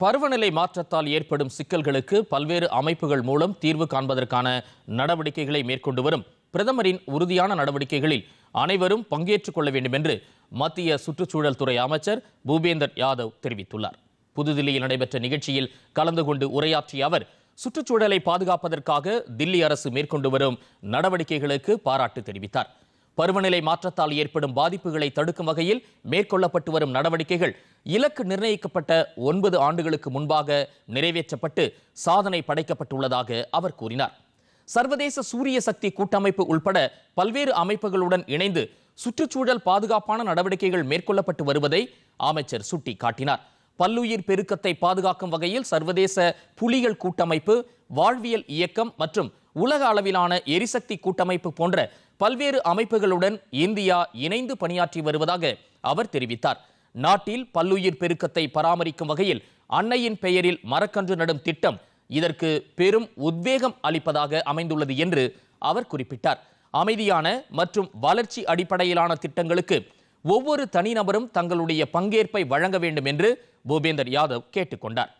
பருவநிலை மாற்றத்தால் ஏற்படும் சிக்கல்களுக்கு பல்வேறு அமைப்புகள் மூலம் தீர்வு காண்பதற்கான நடவடிக்கைகளை மேற்கொண்டு வரும் பிரதமரின் உறுதியான நடவடிக்கைகளில் அனைவரும் பங்கேற்றுக் கொள்ள வேண்டும் என்று மத்திய சுற்றுச்சூழல் துறை அமைச்சர் பூபேந்தர் யாதவ் தெரிவித்துள்ளார். புதுதில்லியில் நடைபெற்ற நிகழ்ச்சியில் கலந்து கொண்டு உரையாற்றிய அவர் சுற்றுச்சூழலை பாதுகாப்பதற்காக தில்லி அரசு மேற்கொண்டு வரும் நடவடிக்கைகளுக்கு பாராட்டு தெரிவித்தார். பருவநிலை மாற்றத்தால் ஏற்படும் பாதிப்புகளை தடுக்கும் வகையில் மேற்கொள்ளப்பட்டு வரும் நடவடிக்கைகள் இலக்கு நிர்ணயிக்கப்பட்ட ஒன்பது ஆண்டுகளுக்கு முன்பாக நிறைவேற்றப்பட்டு சாதனை படைக்கப்பட்டுள்ளதாக அவர் கூறினார். சர்வதேச சூரிய சக்தி கூட்டமைப்பு உள்பட பல்வேறு அமைப்புகளுடன் இணைந்து சுற்றுச்சூழல் பாதுகாப்பான நடவடிக்கைகள் மேற்கொள்ளப்பட்டு வருவதை அமைச்சர் சுட்டி காட்டினார் பல்லுயிர் பெருக்கத்தை பாதுகாக்கும் வகையில் சர்வதேச புலிகள் கூட்டமைப்பு வாழ்வியல் இயக்கம் மற்றும் உலக அளவிலான எரிசக்தி கூட்டமைப்பு போன்ற பல்வேறு அமைப்புகளுடன் இந்தியா இணைந்து பணியாற்றி வருவதாக அவர் தெரிவித்தார். நாட்டில் பல்லுயிர் பெருக்கத்தை பராமரிக்கும் வகையில் அன்னையின் பெயரில் மரக்கன்று நடும் திட்டம் இதற்கு பெரும் உத்வேகம் அளிப்பதாக அமைந்துள்ளது என்று அவர் குறிப்பிட்டார். அமைதியான மற்றும் வளர்ச்சி அடிப்படையிலான திட்டங்களுக்கு ஒவ்வொரு தனிநபரும் தங்களுடைய பங்கேற்பை வழங்க வேண்டும் என்று பூபேந்தர் யாதவ் கேட்டுக்கொண்டார்.